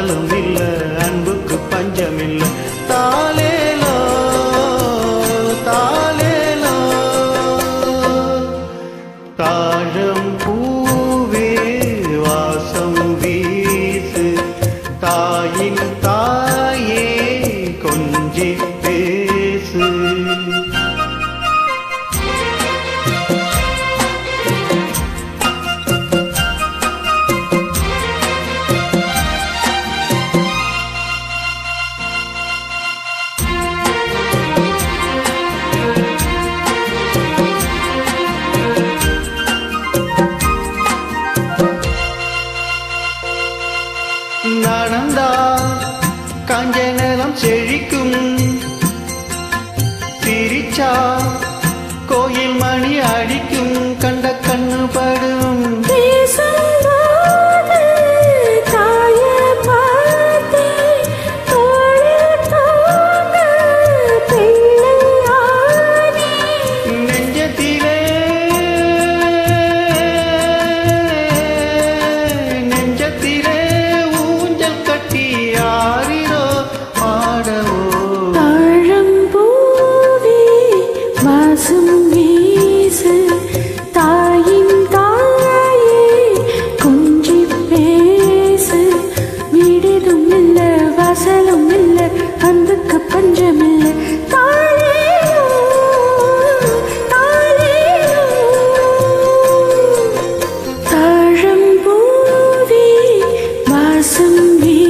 வாசலும் இல்ல அன்புக்கு பஞ்சமில்ல. தாலேலோ தாலேலோ தாழம் பூவே வாசம் வீசு தாயின் தா change. ரசம் வீ